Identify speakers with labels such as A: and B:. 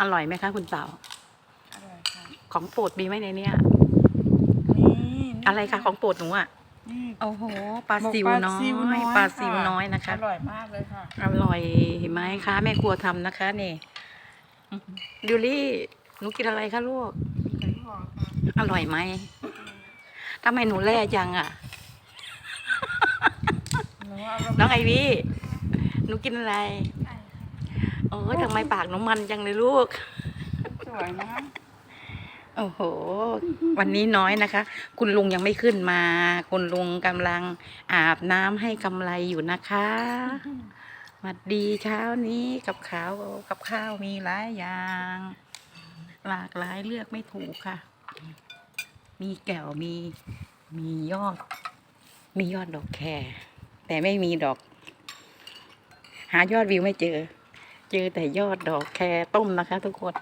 A: อร่อยไหมคะคุณเต่า
B: อร่อยค่ะ
A: ของโปรดมีไหมในเนี้ย
B: นี่
A: อะไรคะของโปรดหนูอะ
B: นี่
A: โอ้โหปลาซิว
B: หมก
A: น้อ
B: ซิวน้
A: ย
B: อย
A: ปลาซิวน้อยนะคะ
B: อร่อยมากเลยค่ะ
A: อร่อยเห็นไหมคะ แม่ครัวทำนะคะนี่ดิวลี่หนูกินอะไรคะลูก
B: ไก่หอค่ะ
A: อร่อยไหมทำไมหนูแร่จังอะ
B: หนูว่าเรา
A: น้องไอวี่หนูกินอะไร
B: ไก่ค่ะ
A: โอ้ยทำไมปากหนูมันจังเลยลูก
B: สวยนะ
A: โอ้โห วันนี้น้อยนะคะ คุณลุงยังไม่ขึ้นมา คุณลุงกำลังอาบน้ำให้กำไรอยู่นะคะสวัสดีเช้านี้กับข้าวกับข้าวมีหลายอย่าง หลากหลายเลือกไม่ถูกค่ะ มีแก้วมีมียอด มียอดดอกแครแต่ไม่มีดอก หายอดวิวไม่เจอ เจอแต่ยอดดอกแครต้มนะคะทุกคน